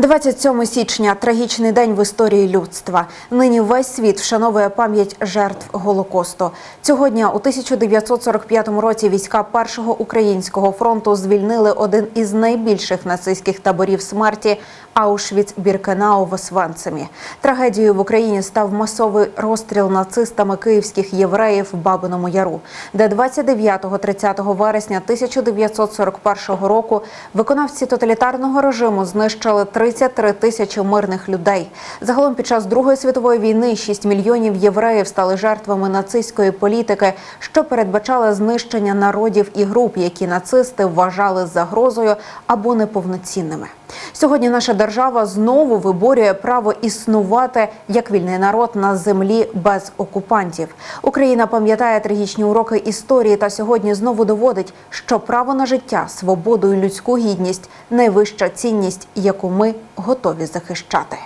27 січня трагічний день в історії людства. Нині весь світ вшановує пам'ять жертв Голокосту. Цього дня у 1945 році війська першого українського фронту звільнили один із найбільших нацистських таборів смерті Аушвіц-Біркенау в Освенцимі. Трагедією в Україні став масовий розстріл нацистами київських євреїв в Бабиному Яру, де 29-30 вересня 1941 року виконавці тоталітарного режиму знищили 33 тисячі мирних людей. Загалом під час Другої світової війни 6 мільйонів євреїв стали жертвами нацистської політики, що передбачала знищення народів і груп, які нацисти вважали загрозою або неповноцінними. Сьогодні наша держава знову виборює право існувати як вільний народ на землі без окупантів. Україна пам'ятає трагічні уроки історії та сьогодні знову доводить, що право на життя, свободу і людську гідність найвища цінність, яку ми готові захищати.